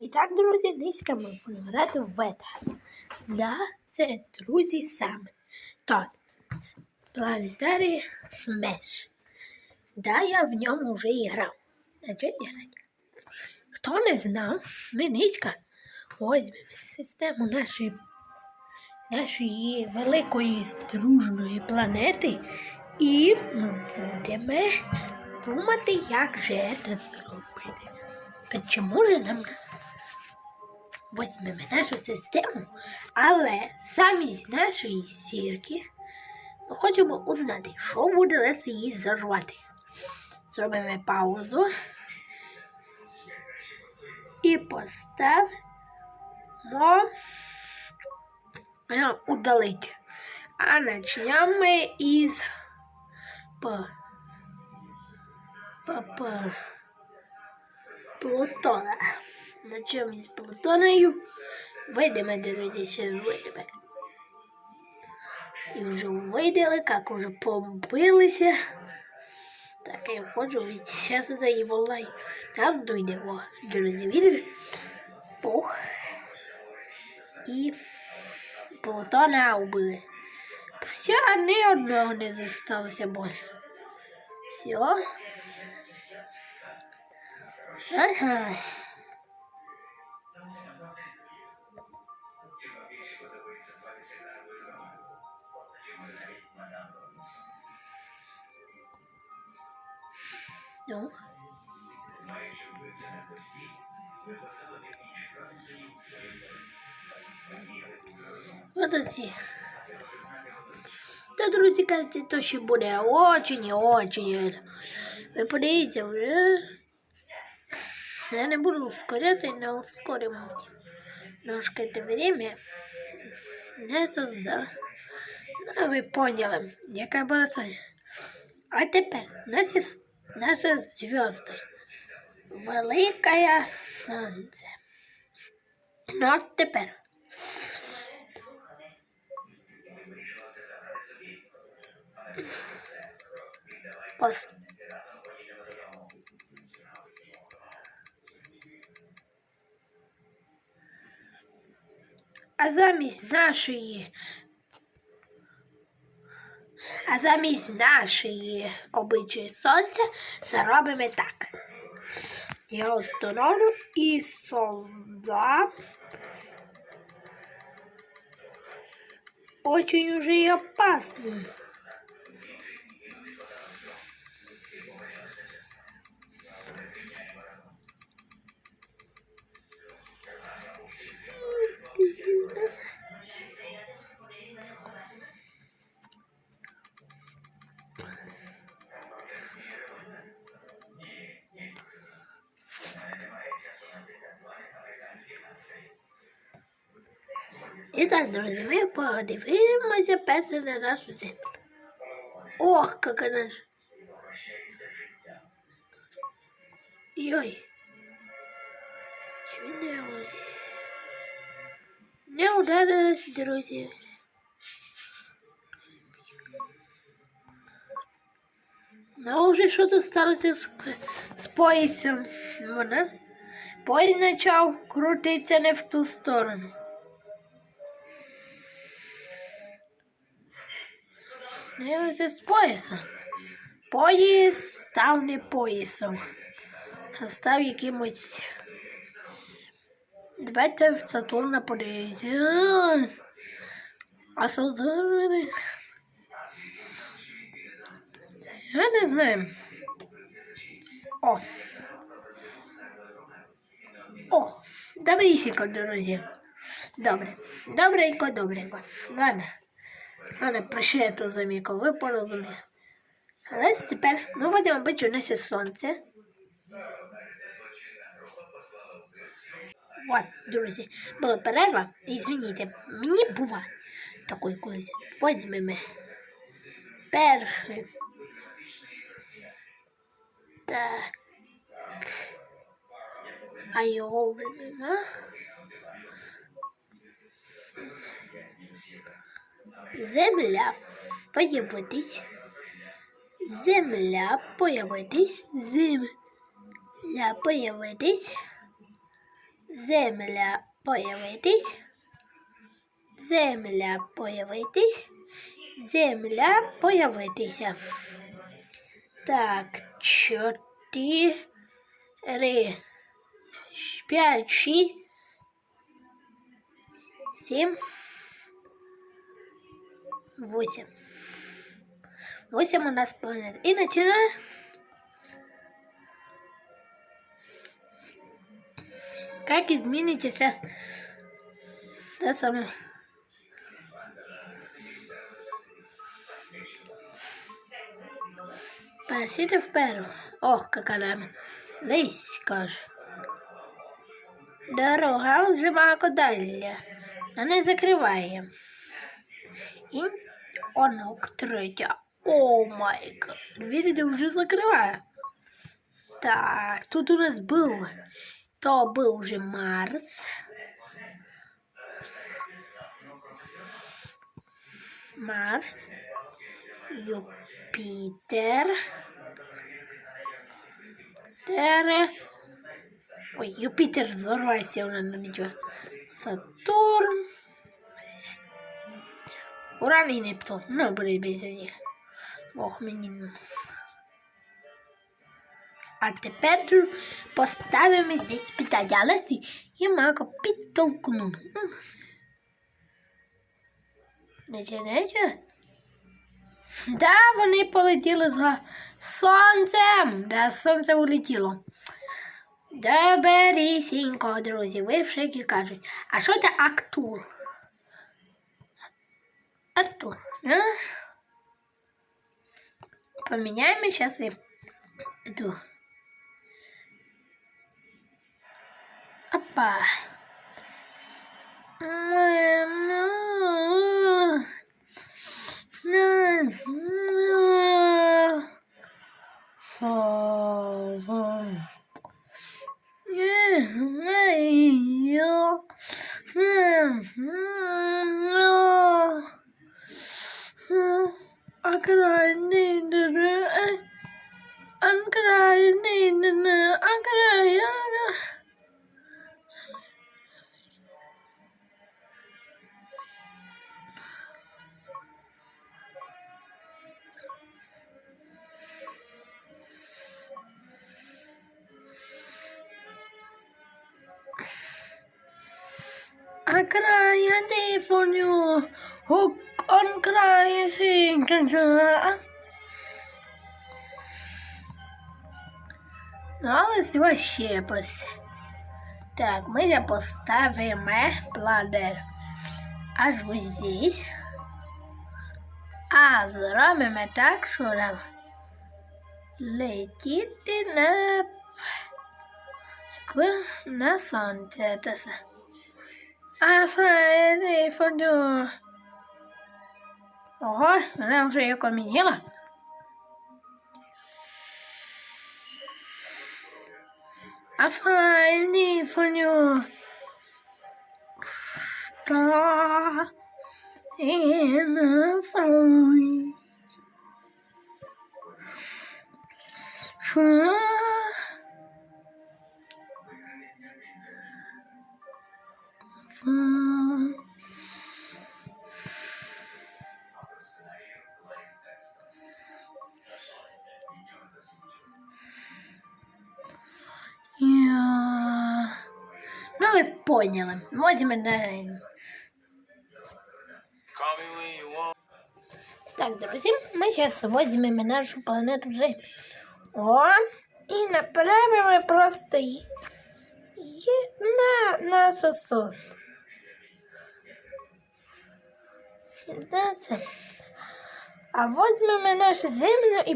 І так, друзі, низько ми будемо грати в ветер. Да, це друзі саме. Тот. Планетарій Смеш. Да, я в ньому вже і грав. Значить, грати. Хто не знав, ми низько візьмемо систему нашої, нашої великої стружної планети і ми будемо думати, як же це зробити. Чому ж нам візьмемо нашу систему, але замість нашої зірки ми хочемо узнати, що буде нас її зарвати. Зробимо паузу і поставимо е, удалить. А почнемо із П. П. П. Плутона. На із Плутоною вийдемо, друзі, ще вийдемо. І вже видали, як уже побилися. Так, я входжу, від зараз це і волай. Нас дойдемо, друзі, видите? Пух. І Плутона убили. Все, ні одного не зосталося більше. Все. Ага. Ну. Подожди. Та, друзі, кажете, то ще буде очень і очень. Ви подивіться вже. Я не буду ускоряти, не ускоримо. Немножко это время не создав. Ну, ви поняли, яка була суть. А тепер є наша звезда. Велике сонце. Ну, а тепер. Пос... А замість нашої. А замість нашої обичої сонця зробимо так. Я установлю і создам очень уже и І так, друзі, ми подивимося перше на нашу землю. Ох, як вона ж. Йой. Що не ось. Не ударилась, друзі. Ну, вже щось сталося з, з поясом. Вона пояс почав крутитися не в ту сторону. Снилися з пояса. Поїзд став не поясом, а став якимось. Давайте в Сатурна подивіться. А Сатурн... Я не знаю. О. О, добрісінько, друзі. Добре. Добренько, добренько. Ладно. Ладно, прощай то заміко, ви порозуміли. Але тепер ми возьмемо бачу наше сонце. От, друзі, була перерва. Извините, мені буває такої колись. Возьмемо перший. Так. А його вже нема. Земля появитись. Земля появитись. Земля появитись. Земля появитись. Земля появитись. Земля появитися. Так, чотири, п'ять, шість, сім, восемь. Восемь у нас планет. И начинаем. Как изменить сейчас та сама. Першити вперед. Ох, яка нам низько ж. Дорога вже далі. А не закриває. Онок третя. О май гад. Видите, вже закриває. Так, тут у нас був. То був вже Марс. Марс. Юпітер. Тер. Ой, Юпітер взорвався, вона на нічого. Сатурн. Уран і Нептун. Ну, буде без них. Ох, мені. А тепер поставимо здесь питання. Але ти і маго підтолкну. Не знаєте? Да, вони полетіли за сонцем. Да, сонце улетіло. Доберісінько, друзі. Ви вже кажуть. А що це Актур? Артур. А? Поменяем сейчас и эту. Опа. Ankara, Ankara, telefonio, och Ankara, sin kanske. Новость вообще пусть. Так, мы поставим планер аж вот здесь. А зробимо так, що нам летіти на, на сонце. Це все. А фраєрі фоду. Ого, вона вже як omініла. I find need for you. Star in the phone. Ну, ви поняли. Возьмемо на... Так, друзі, ми зараз візьмемо нашу планету Землю. О, і направимо просто її на нашу сон. Це. А візьмемо нашу землю і.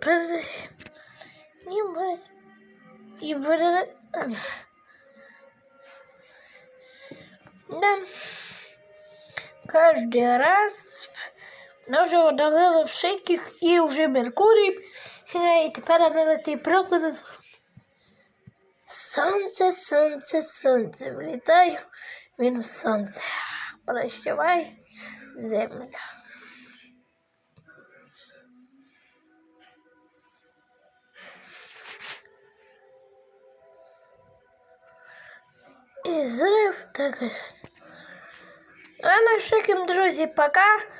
Просто... І буде... Да. Каждый раз ми вже удалили всяких і вже Меркурій, і тепер вона летить просто на сонце. Сонце, сонце, сонце. Влітаю, мінус сонце. Прощавай земля. І зрив так. А нашим друзі, пока.